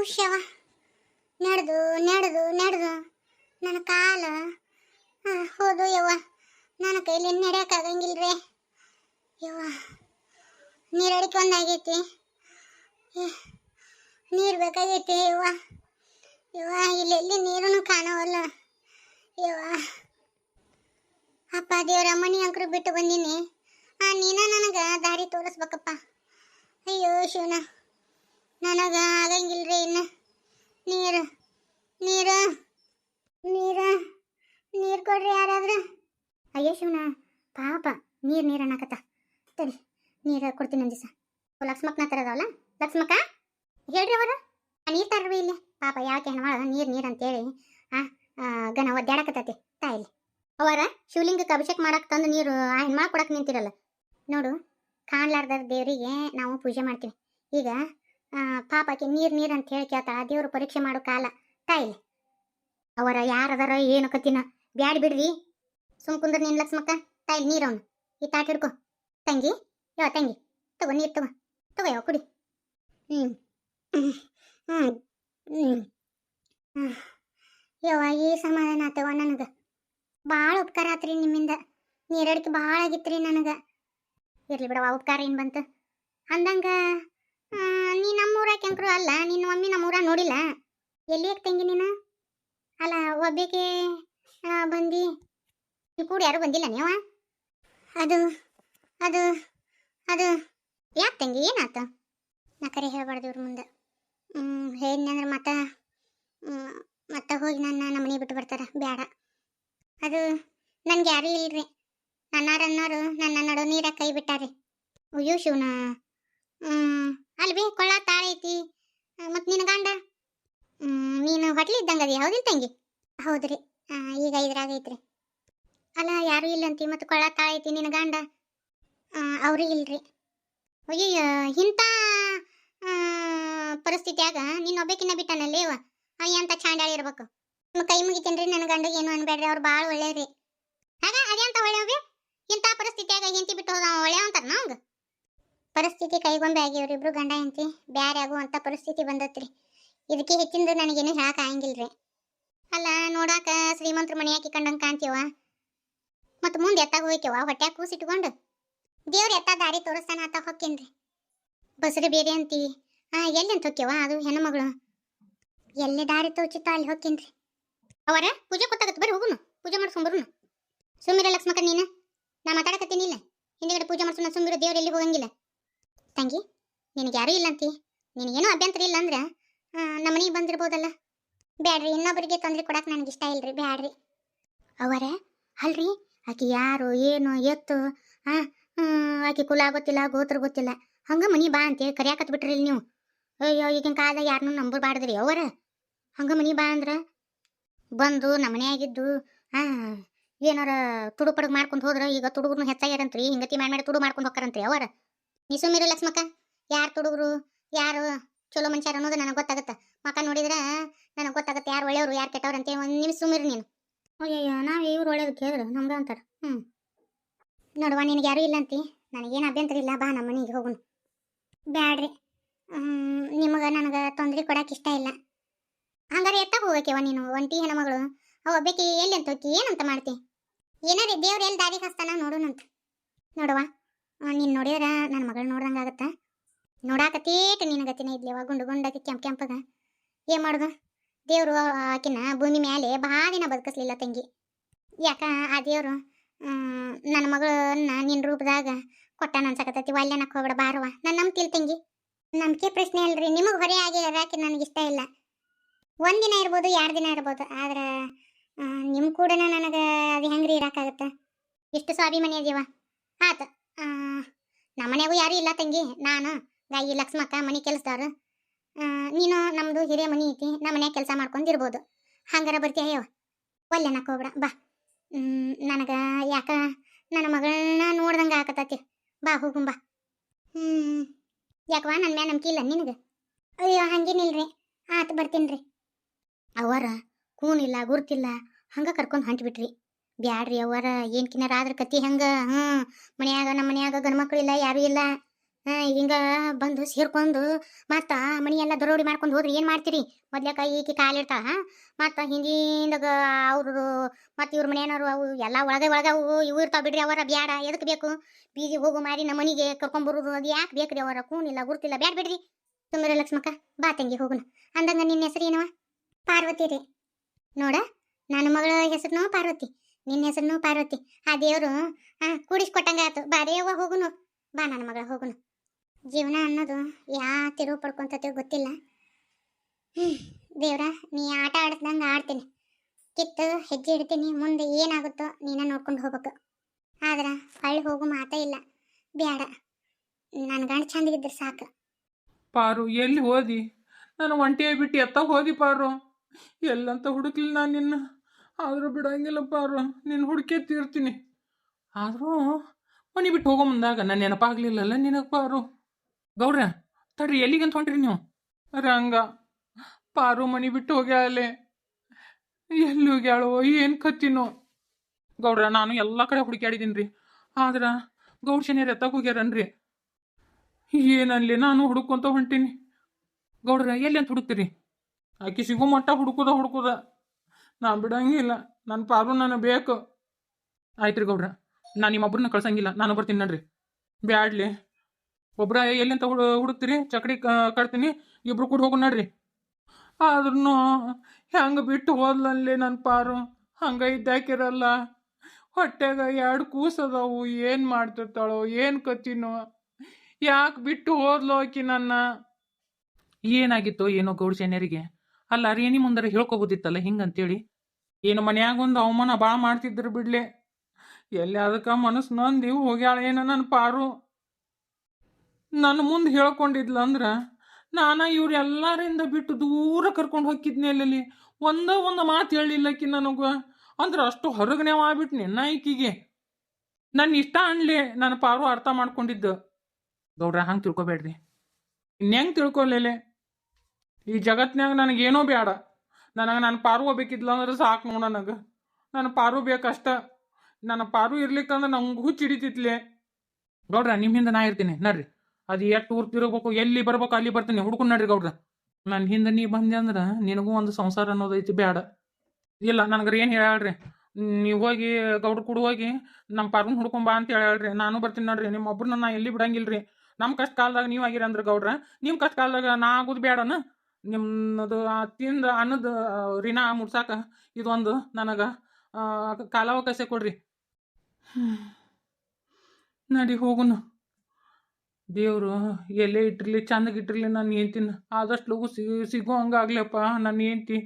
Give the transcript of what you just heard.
ಹುಷ್ಯವ ನಡೆದು ನಡೆದು ನಡೆದು. ನನ್ನ ಕಾಲ ಹೋದು ಯವ್ವ. ನನ್ನ ಕೈಲಿ ನಡೆಯೋಕ್ಕಾಗಂಗಿಲ್ರಿ ಯವ್ವ ನೀರಡಿಕೆ ಒಂದಾಗೈತಿ. ನೀರು ಬೇಕಾಗೈತಿ ಯವ್ವ. ಯವ್ವ ಇಲ್ಲೆಲ್ಲಿ ನೀರನ್ನು ಕಾಣವಲ್ಲ. ಯವ್ವ, ಅಪ್ಪ ದೇವರ ಮನಿ ಅಂಕರು ಬಿಟ್ಟು ಬಂದೀನಿ. ಆ, ನೀನ ನನಗೆ ದಾರಿ ತೋರಿಸ್ಬೇಕಪ್ಪ. ಅಯ್ಯೋ, ಶಿವನ. ನನಗ ಆಗಂಗಿಲ್ರಿ ಇನ್ನು. ನೀರು ನೀರು ನೀರು ನೀರು ಕೊಡ್ರಿ ಯಾರಾದ್ರೂ. ಅಯ್ಯೋ ಶಿವನ ಪಾಪ, ನೀರು ನೀರು ಅನ್ನಕತ್ತ. ತಡಿ, ನೀರು ಕೊಡ್ತೀನಿ ಒಂದು ದಿವಸ. ಲಕ್ಷ್ಮಕ್ಕನ ತರದವಲ್ಲ ಲಕ್ಷ್ಮಕ್ಕ, ಹೇಳ್ರಿ ಅವರ. ನೀರು ತರ್ರಿ ಇಲ್ಲಿ. ಪಾಪ, ಯಾಕೆ ಹೆಣ್ಮಾಳ ನೀರು ನೀರು ಅಂತೇಳಿ. ಆ ಗನ ಒದ್ದಾಡಕತ್ತೈತಿ. ತಾಯಿಲಿ ಅವರ ಶಿವಲಿಂಗಕ್ಕೆ ಅಭಿಷೇಕ ಮಾಡಕ್ ತಂದು ನೀರು ಆ ಹೆಣ್ಮಾಳ ಕೊಡಕ್ ನಿಂತಿರಲ್ಲ. ನೋಡು ಕಾಣ್ಲಾರ್ದ ದೇವರಿಗೆ ನಾವು ಪೂಜೆ ಮಾಡ್ತೀವಿ. ಈಗ ಪಾಪಕ್ಕೆ ನೀರು ನೀರು ಅಂತ ಹೇಳಿ ಕೇಳ್ತಾಳ. ದೇವ್ರು ಪರೀಕ್ಷೆ ಮಾಡೋ ಕಾಲ. ತಾಯಿಲಿ ಅವರ ಯಾರದಾರ ಏನು ಕತ್ತಿನ? ಬ್ಯಾಡ್ ಬಿಡ್ರಿ. ಸುಮ್ ಕುಂದ್ರ ನೀನ್ ಲಕ್ಷ್ಮಕ್ಕ. ತಾಯಿಲಿ ನೀರು ಅವನು. ಈ ತಾಟ ಹಿಡ್ಕೊ. ತಂಗಿ. ಯಾವ ತಂಗಿ. ತಗೋ ನೀರು ತಗೋ. ತಗೋ ಯಾವ ಕುಡಿ. ಹ್ಮ್. ಹ್ಮ್. ಹ್ಮ್. ಯವ್ವ, ಈ ಸಮಾಧಾನ ಆತವ ನನಗೆ. ಭಾಳ ಉಪಕಾರ ಆತ್ರಿ ನಿಮ್ಮಿಂದ. ನೀರಡಿಕೆ ಭಾಳ ಆಗಿತ್ರಿ ನನಗೆ. ಇರ್ಲಿ ಬಿಡವ ಉಪಕಾರ ಏನು ಬಂತು? ಅಂದಂಗ ನೀ ನಮ್ಮೂರ ಕೆಂಕರು ಅಲ್ಲ ನಿನ್ನ ಮಮ್ಮಿ ನಮ್ಮೂರ ನೋಡಿಲ್ಲ? ಎಲ್ಲಿ ತಂಗಿ ನೀನು? ಅಲ್ಲ ಒಬ್ಬಕ್ಕೆ ಬಂದು. ಈ ಕೂಡ ಯಾರು ಬಂದಿಲ್ಲ ನೀವ? ಅದು ಅದು ಅದು. ಯಾಕೆ ತಂಗಿ, ಏನಾತ? ನಾ ಕರೆ ಹೇಳ್ಬಾರ್ದು ಇವ್ರ ಮುಂದೆ. ಹ್ಞೂ ಹೇಳಿದ್ನಂದ್ರೆ ಮತ್ತೆ ಮತ್ತೆ ಹೋಗಿ ನನ್ನ ನಮ್ಮ ಮನೆ ಬಿಟ್ಟು ಬರ್ತಾರೆ ಬೇಡ ಅದು, ನನ್ಗೆ ಯಾರೂ ಇಲ್ರಿ. ನನ್ನಾರನ್ನೋರು ನನ್ನ ನಡು ನೀರ ಕೈ ಬಿಟ್ಟಾರಿ. ಅಯ್ಯೋ ಶಿವನ. ಅಲ್ವೇ ಕೊಳ್ಳ ತಾಳೈತಿ ಮತ್ತು ನಿನ್ನ ಗಂಡ? ನೀನು ಹೊಟ್ಲಿ ಇದ್ದಂಗೆ ಅದಿ ಹೌದಿಲ್ಲ ತಂಗಿ? ಹೌದ್ರಿ. ಈಗ ಇದ್ರಾಗ ಐತ್ರಿ. ಅಲ್ಲ, ಯಾರು ಇಲ್ಲಂತಿ ಮತ್ತು ಕೊಳ್ಳ ತಾಳೈತಿ ನಿನ್ನ ಗಂಡ? ಅವ್ರಿಗೆ ಇಲ್ರಿ. ಅಯ್ಯಯ್ಯ ಇಂಥ ಪರಿಸ್ಥಿತಿಯಾಗ ನೀನು ಒಬ್ಬಕಿನ್ನ ಬಿಟ್ಟನಲ್ಲಿ ಅವ ಎಂತ ಚಾಂಡಾಳಿ ಇರ್ಬೇಕು? ನಿಮ್ಮ ಕೈ ಮುಗಿತೇನ್ರಿ ನನ್ನ ಗಂಡ ಏನು ಅನ್ಬೇಡ್ರಿ ಅವ್ರು ಭಾಳ ಒಳ್ಳೆಯವ್ರಿ ಹಾಗ, ಅದೇ ಅಂತ ಒಳ್ಳೆಯವ್ರಿ ಇಂಥ ಪರಿಸ್ಥಿತಿಯಾಗ ಹೆಂಡತಿ ಬಿಟ್ಟು ಹೋದ ಒಳ್ಳೆಯ ಅಂತಾರ ಪರಿಸ್ಥಿತಿ ಕೈಗೊಂಬೆ ಆಗ್ಯಾವ್ರಿ ಇಬ್ರು ಗಂಡ ಹೆಂಡತಿ ಬ್ಯಾರೆ ಆಗುವಂಥ ಪರಿಸ್ಥಿತಿ ಬಂದತ್ರಿ. ಇದಕ್ಕೆ ಹೆಚ್ಚಿಂದ ನನಗೇನು ಹೇಳಕ್ ಆಗಂಗಿಲ್ರಿ. ಅಲ್ಲ ನೋಡಾಕ ಶ್ರೀಮಂತರ ಮನೆ ಹಾಕಿ ಕಂಡಂಗೆ ಕಾಣ್ತೀವ? ಮತ್ತು ಮುಂದೆ ಎತ್ತಾಗ ಹೋಯ್ಕೆವ ಹೊಟ್ಯಾಗ ಕೂಸಿಟ್ಕೊಂಡು ದೇವ್ರ ಎತ್ತ ದಾರಿ ತೋರಿಸ್ತಾನ ಆತ ಹೊಕ್ಕೇನ್ರಿ. ಬಸರಿ ಬೇರೆ ಅಂತಿ. ಆ, ಎಲ್ಲಿ ಅಂತ ಹೊಕ್ಕೇವ? ಅದು ಹೆಣ್ಮಗಳು. ಎಲ್ಲಿ ದಾರಿ ತೋಚಿತ್ತ ಅಲ್ಲಿ ಹೊಕ್ಕೇನ್ರಿ. ಅವರ ಪೂಜೆ ಕೊತ್ತಾಗತ್ತೆ ಬರ್ರಿ ಹೋಗುನು. ಪೂಜೆ ಮಾಡ್ಸ್ಕೊಂಬರುನು ಸುಮ್ಮಿರ ಲಕ್ಷ್ಮಕ್ಕ ನೀನು. ನಾ ಮಾತಾಡಕತ್ತೀನಿ ಇಲ್ಲ. ಹಿಂದೆಗಡೆ ಪೂಜೆ ಮಾಡ್ಸೋಣ ಸುಮ್ಮಿರ ದೇವ್ರ ಎಲ್ಲಿ ಹೋಗಂಗಿಲ್ಲ. ತಂಗಿ, ನಿನಗೆ ಯಾರೂ ಇಲ್ಲ ಅಂತಿ ನಿನಗೇನೋ ಅಭ್ಯಂತರ ಇಲ್ಲ ಅಂದ್ರೆ? ನಮ್ಮ ಮನೆಗೆ ಬಂದಿರ್ಬೋದಲ್ಲ? ಬ್ಯಾಡ್ರಿ, ಇನ್ನೊಬ್ಬರಿಗೆ ತೊಂದರೆ ಕೊಡಕ್ಕೆ ನನಗೆ ಇಷ್ಟ ಇಲ್ರಿ, ಬ್ಯಾಡ್ರಿ. ಅವರ, ಅಲ್ರಿ, ಆಕೆ ಯಾರು, ಏನು, ಎತ್ತು ಹಾಂ ಆಕೆ ಕುಲ ಗೊತ್ತಿಲ್ಲ, ಗೋತ್ರ ಗೊತ್ತಿಲ್ಲ, ಹಂಗೆ ಮನಿ ಬಾ ಅಂತೇಳಿ ಕರಿಯಾಕತ್ ಬಿಟ್ರಿ ಇಲ್ಲಿ ನೀವು. ಅಯ್ಯೋ, ಈಗಿನ ಕಾಲ ಯಾರನ್ನೂ ನಂಬರ್ಬಾರ್ದ್ರಿ ಅವರ. ಹಂಗೆ ಮನಿ ಬಾ ಅಂದ್ರ? ಬಂದು ನಮ್ಮ ಮನ್ಯಾಗಿದ್ದು, ಆ, ಏನಾರ ತುಡು ಪಡಗ್ ಮಾಡ್ಕೊಂಡು ಹೋದ್ರ, ಈಗ ತುಡುಗ್ರು ಹೆಚ್ಚಾಗ್ಯಾರಂತ್ರಿ, ಹಿಂಗತಿ ಮಾಡಿ ಮಾಡಿ ತುಡು ಮಾಡ್ಕೊಂಡು ಹೋಗ್ತಾರಂತ್ರಿ ಅವರ. ನೀ ಸುಮ್ಮಿರು ಲಕ್ಷ್ಮಕ್ಕ. ಯಾರು ತುಡುಗರು, ಯಾರು ಚಲೋ ಮನುಷ್ಯರು ಅನ್ನೋದು ನನಗೆ ಗೊತ್ತಾಗುತ್ತೆ. ಮಕ್ಕ ನೋಡಿದ್ರೆ ನನಗೆ ಗೊತ್ತಾಗುತ್ತೆ ಯಾರು ಒಳ್ಳೆಯವರು, ಯಾರು ಕೆಟ್ಟವ್ರು ಅಂತ ಒಂದು ನಿಮಿಷ ಸುಮ್ಮಿರು ನೀನು. ಅಯ್ಯಯ್ಯ, ನಾವು ಇವ್ರು ಒಳ್ಳೇದು ಕೇಳಿದ್ರು, ನಮ್ಗೆ ಅಂತಾರೆ. ಹ್ಞೂ ನೋಡುವ, ನಿನಗೆ ಯಾರೂ ಇಲ್ಲ ಅಂತಿ. ನನಗೇನು ಅಭ್ಯಂತರ ಇಲ್ಲ, ಬಾ ನಮ್ಮ ಮನೆಗೆ ಹೋಗುನು ಬ್ಯಾಡ್ರಿ. ನಿಮಗೆ ನನಗೆ ತೊಂದರೆ ಕೊಡಕ್ಕೆ ಇಷ್ಟ ಇಲ್ಲ. ಹಂಗಾರೆ ಎತ್ತಾಗ ಹೋಗಕ್ಕೆವ ನೀನು ಒಂಟಿ ಹೆಣ್ಮಗಳು ಅವ ಒಬ್ಬಕ್ಕೆ ಎಲ್ಲಿ ಅಂತ ಹೋಗಿ ಏನಂತ ಮಾಡ್ತಿ? ಏನಾರು ದೇವ್ರು ಎಲ್ಲಿ ದಾರಿ ಹಸ್ತಾನ ನೋಡೋಣಂತ. ನೋಡುವ. ನೀನು ನೋಡಿದ್ರೆ ನನ್ನ ನೋಡಾಕತ್ತೇಟ ನಿನಗತಿನ ಇದ್ಲಿವ ಗುಂಡು ಗುಂಡಕ್ಕೆ ಕೆಂಪ್ ಕೆಂಪಗ. ಏನು ಮಾಡೋದು? ದೇವರು ಆಕಿನ ಭೂಮಿ ಮೇಲೆ ಭಾಳ ದಿನ ಬದುಕಿಸ್ಲಿಲ್ಲ ತಂಗಿ. ಯಾಕ? ಆ ದೇವರು ನನ್ನ ಮಗಳನ್ನ ನಿನ್ನ ರೂಪದಾಗ ಕೊಟ್ಟಾನ ಅನ್ಸಕತ್ತೈತಿ ಒಲ್ಲೆನಕ್ಕೆ ಹೋಗ್ಬೇಡ ಬಾರವ ನಾನು ನಂಬ್ತಿಲ್ ತಂಗಿ. ನಂಬಿಕೆ ಪ್ರಶ್ನೆ ಅಲ್ರಿ ನಿಮಗೆ ಹೊರೆ ಆಗಿ ಇರಾಕೆ ನನಗೆ ಇಷ್ಟ ಇಲ್ಲ. ಒಂದಿನ ಇರ್ಬೋದು ಎರಡು ದಿನ ಇರ್ಬೋದು, ಆದ್ರೆ ನಿಮ್ಮ ಕೂಡ ನನಗೆ ಅದು ಹೆಂಗ್ರಿ ಇರೋಕ್ಕಾಗತ್ತೆ ಇಷ್ಟು ಸ್ವಾಭಿಮಾನಿ ಅದೀವ. ಆತ ನಮ್ಮನೆಗೂ ಯಾರೂ ಇಲ್ಲ ತಂಗಿ, ನಾನು. ಗಾಯಿ ಲಕ್ಷ್ಮಕ್ಕ ಮನೆ ಕೆಲಸದವ್ರು ನೀನು ನಮ್ಮದು ಹಿರಿಯ ಮನೆ ಐತಿ ನಮ್ಮ ಮನ್ಯಾಗ ಕೆಲಸ ಮಾಡ್ಕೊಂಡಿರ್ಬೋದು. ಹಂಗಾರ ಬರ್ತೀಯೋ? ಒಲ್ಲೆನಕ್ಕೆ ಹೋಗ್ಬಿಡ, ಬಾ. ನನಗೆ ಯಾಕ, ನನ್ನ ಮಗಳನ್ನ ನೋಡ್ದಂಗೆ ಆಕತತಿ ಬಾ, ಹೋಗುಂ, ಬಾ. ಹ್ಞೂ ಯಾಕವಾ ನನ್ನ ಮ್ಯಾ ನಂಬಿಕೆ ಇಲ್ಲ ನಿನಗೆ? ಅಯ್ಯೋ, ಹಂಗೇನಿಲ್ರಿ, ಆತು ಬರ್ತೀನಿ ರೀ. ಅವರ ಕೂನಿಲ್ಲ, ಗುರ್ತಿಲ್ಲ, ಹಂಗೆ ಕರ್ಕೊಂಡು ಹೊಂಟ್ಬಿಟ್ರಿ. ಬ್ಯಾಡ್ರಿ ಅವರ ಏನ್ ಕಿನ್ನಾರ ಆದ್ರ ಕತಿ ಹಂಗ ಹ್ಞೂ ಮನ್ಯಾಗ ನಮ್ಮ ಮನ್ಯಾಗ ಗಂಡು ಇಲ್ಲ, ಯಾರೂ ಇಲ್ಲ. ಹಿಂಗ ಬಂದು ಸೇರ್ಕೊಂಡು ಮತ್ತ ಮನಿ ಎಲ್ಲ ದರೋಡಿ ಮಾಡ್ಕೊಂಡು ಹೋದ್ರಿ ಏನು ಮಾಡ್ತೀರಿ? ಮೊದ್ಲಕ ಈಕಿ ಕಾಲಿಡ್ತಾಳ ಮತ್ತ ಹಿಂದಿಂದಾಗ ಅವ್ರದು ಮತ್ತ ಇವ್ರ ಮನೆಯವರು ಅವು ಎಲ್ಲ ಒಳಗೆ ಒಳಗೆ ಅವು ಇವು ಇರ್ತಾವ ಬಿಡ್ರಿ ಅವರ, ಬ್ಯಾಡ ಎದಕ್ಕೆ ಬೇಕು? ಬೀದಿ ಹೋಗು ಮಾಡಿ ನಮ್ಮ ಮನಿಗೆ ಕರ್ಕೊಂಬರುದು ಅದು ಯಾಕೆ ಬೇಕ್ರಿ ಅವರ? ಕೂನಿಲ್ಲ ಗುರ್ತಿಲ್ಲ, ಬ್ಯಾಡ ಬಿಡ್ರಿ. ತುಂಬಿರ ಲಕ್ಷ್ಮಕ್ಕ, ಬಾ ತಂಗಿ ಹೋಗುನ. ಅಂದಂಗ ನಿನ್ನ ಹೆಸರು ಏನವ ಪಾರ್ವತಿ ರೀ. ನೋಡ, ನನ್ನ ಮಗಳ ಹೆಸರುನು ಪಾರ್ವತಿ, ನಿನ್ನ ಹೆಸರುನು ಪಾರ್ವತಿ. ಆ ದೇವರು, ಹಾ ಕೂಡಿಸ್ಕೊಟ್ಟಂಗ ಆತು ಬಾರೇವ ಹೋಗುನು. ಬಾ ನನ್ನ ಮಗಳ ಹೋಗುನು. ಜೀವನ ಅನ್ನೋದು ಯಾ ತಿರುವು ಗೊತ್ತಿಲ್ಲ. ದೇವ್ರ, ನೀ ಆಟ ಆಡ್ದಂಗ ಆಡ್ತೀನಿ. ಕಿತ್ತು ಹೆಜ್ಜೆ ಇಡ್ತೀನಿ, ಮುಂದೆ ಏನಾಗುತ್ತೋ ನೀನ ನೋಡ್ಕೊಂಡು ಹೋಗ್ಬೇಕು. ಆದ್ರೆ ಹಳ್ಳಿ ಹೋಗು ಮಾತೇ ಇಲ್ಲ. ಬೇಡ ನನ್ನ ಗಂಡ ಚಂದಿಗಿದ್ರೆ ಸಾಕು. ಪಾರು, ಎಲ್ಲಿ ಹೋದಿ? ನಾನು ಒಂಟಿಯಾಗಿ ಬಿಟ್ಟು ಎತ್ತ ಹೋದಿ ಪಾರು? ಎಲ್ಲಂತ ಹುಡುಕ್ಲಿ ನಾನು ನಿನ್ನ. ಆದರೂ ಬಿಡಂಗಿಲ್ಲ ಪಾರು. ನಿನ್ನ ಹುಡುಕೇ ತೀರ್ತೀನಿ. ಆದರೂ ಮನೆ ಬಿಟ್ಟು ಹೋಗೋ ಮುಂದಾಗ ನನ್ನ ನೆನಪಾಗ್ಲಿಲ್ಲಲ್ಲ ನಿನಗೆ ಪಾರು? ಗೌಡ್ರ, ತಡ್ರಿ, ಎಲ್ಲಿಗಂತ ಹೊಂಟ್ರಿ ನೀವು? ರಂಗ, ಪಾರು ಮನೆ ಬಿಟ್ಟು ಹೋಗ್ಯಾಳೆ ಎಲ್ಲಿ ಹೋಗ್ಯಾಳೋ, ಏನು ಕತ್ತಿನೋ? ಗೌಡ್ರ, ನಾನು ಎಲ್ಲ ಕಡೆ ಹುಡುಕ್ಯಾಡಿದ್ದೀನಿ ರೀ ಆದ್ರೆ ಗೌಡ್ ಶನಿಯರ್ ಎತ್ತಕ್ಕೆ ಹೋಗ್ಯಾರನ್ರಿ. ಏನಲ್ಲಿ ನಾನು ಹುಡುಕೊಂತ ಹೊಂಟೀನಿ? ಗೌಡ್ರ, ಎಲ್ಲಿ ಅಂತ ಹುಡುಕ್ತೀರಿ? ಆಕಿ ಸಿಗೋ ಮಟ್ಟ ಹುಡುಕುದ ಹುಡುಕುದ. ನಾ ಬಿಡಂಗಿಲ್ಲ. ನನ್ನ ಪಾರು ನನಗೆ ಬೇಕು. ಆಯ್ತು ರೀ ಗೌಡ್ರ, ನಾನು ನಿಮ್ಮೊಬ್ಬರನ್ನ ಕಳ್ಸಂಗಿಲ್ಲ. ನಾನು ಬರ್ತೀನಿ ನಡ್ರಿ. ಬ್ಯಾಡ್ಲಿ. ಅಂತ ಹುಡು, ಹುಡುಕ್ತೀರಿ? ಚಕಡಿ ಕಟ್ತೀನಿ. ಇಬ್ರು ಕೂಡ ಹೋಗು ನಡ್ರಿ. ಆದ್ರೂ ಹೆಂಗೆ ಬಿಟ್ಟು ಹೋದ್ಲಲ್ಲಿ ನನ್ನ ಪಾರು? ಹಂಗೆ ಇದ್ದಾಕಿರಲ್ಲ. ಹೊಟ್ಟೆಗ ಎರಡು ಕೂಸದವು? ಏನು ಮಾಡ್ತಿರ್ತಾಳೋ? ಏನು ಕತ್ತಿನೋ? ಯಾಕೆ ಬಿಟ್ಟು ಹೋದ್ಲು ಆಕಿ ನನ್ನ? ಏನಾಗಿತ್ತು ಏನೋ ಗೌಡ ಶನಿಯರಿಗೆ? ಅಲ್ಲ ರೇಣಿ ಮುಂದರೆ ಹೇಳ್ಕೊಬೋದಿತ್ತಲ್ಲ ಹಿಂಗಂತೇಳಿ? ಏನು ಮನ್ಯಾಗ ಒಂದು ಅವಮಾನ ಭಾಳ ಮಾಡ್ತಿದ್ರು ಬಿಡ್ಲೆ. ಎಲ್ಲಿ ಅದಕ್ಕೆ ಮನಸ್ಸು ನೊಂದು ಹೋಗ್ಯಾಳ ಏನೋ ನನ್ನ ಪಾರು. ನನ್ನ ಮುಂದೆ ಹೇಳ್ಕೊಂಡಿದ್ಲ ಅಂದ್ರೆ ನಾನು ಇವ್ರು ಎಲ್ಲರಿಂದ ಬಿಟ್ಟು ದೂರ ಕರ್ಕೊಂಡು ಹೋಗಿದ್ನಿ ಅಲ್ಲಿ ಒಂದೋ ಒಂದು ಮಾತು ಹೇಳಿಲ್ಲಕಿ ನನಗ. ಅಂದ್ರೆ ಅಷ್ಟು ಹೊರಗನೆ ಆಗ್ಬಿಟ್ನಿ ನಿನ್ನ ಈಕಿಗೆ. ನನ್ನ ಇಷ್ಟ ಅನ್ಲಿ ನನ್ನ ಪಾರು ಅರ್ಥ ಮಾಡ್ಕೊಂಡಿದ್ದು. ಗೌಡ್ರ, ಹಂಗೆ ತಿಳ್ಕೊಬೇಡ್ರಿ. ಇನ್ನೆಂಗೆ ತಿಳ್ಕೊಲೇಲೆ? ಈ ಜಗತ್ನ್ಯಾಗ ನನಗೇನೋ ಬೇಡ ನನಗೆ ನಾನು ಪಾರು ಹೋಗ್ಬೇಕಿದ್ಲ ಅಂದ್ರೆ ಸಾಕು ನೋಡ ನನಗೆ. ನನ್ನ ಪಾರು ಬೇಕಷ್ಟ. ನನ್ನ ಪಾರು ಇರ್ಲಿಕ್ಕಂದ್ರೆ ನಂಗೆ ಚಿಡಿತಿತ್ಲೆ. ಗೌಡ್ರ, ನಿಮ್ಮಿಂದ ನಾ ಇರ್ತೀನಿ. ನಡ್ರಿ. ಅದು ಎಷ್ಟು ಊರು ತಿರುಗಬೇಕು, ಎಲ್ಲಿ ಬರ್ಬೇಕು ಅಲ್ಲಿ ಬರ್ತೀನಿ. ಹುಡ್ಕೊಂಡು ನಡ್ರಿ ಗೌಡ್ರ. ನನ್ನ ಹಿಂದೆ ನೀ ಬಂದೆ ಅಂದ್ರೆ ನಿನಗೂ ಒಂದು ಸಂಸಾರ ಅನ್ನೋದೈತಿ ಬೇಡ ಇಲ್ಲ ನನಗೆ ಏನು ಹೇಳ್ರಿ ನೀವು ಹೋಗಿ ಗೌಡ್ರ ಕೂಡ ಹೋಗಿ ನಮ್ಮ ಪಾರ್ವನ್ ಹುಡ್ಕೊಂಬಾ ಅಂತ ಹೇಳ್ರಿ ನಾನು ಬರ್ತೀನಿ ನೋಡ್ರಿ. ನಿಮ್ಮ ಒಬ್ರನ್ನ ನಾ ಎಲ್ಲಿ ಬಿಡಂಗಿಲ್ರಿ? ನಮ್ಮ ಕಷ್ಟ ಕಾಲದಾಗ ನೀವು ಆಗಿರ ಅಂದ್ರೆ ಗೌಡ್ರ. ನಿಮ್ಮ ಕಷ್ಟ ಕಾಲದಾಗ ನಾ ಆಗೋದು ಬೇಡನ ನಿಮ್ಮದು ಆ ತಿಂದ ಅನ್ನದ ರಿಣ ಮುಡ್ಸಾಕ ಇದೊಂದು ನನಗೆ ಕಾಲಾವಕಾಶ ಕೊಡ್ರಿ. ನಡಿ ಹೋಗುನು. ದೇವರು ಎಲ್ಲೇ ಇಟ್ಟಿರಲಿ ಚಂದಗೆ ಇಟ್ಟಿರಲಿ ನಾನು ಹೆಂಡ್ತಿನ ಆದಷ್ಟು ಲಗು ಸಿಗು ಸಿಗೋ ಹಂಗಾಗ್ಲಪ್ಪ ನನ್ನ ಹೆಂಡ್ತಿ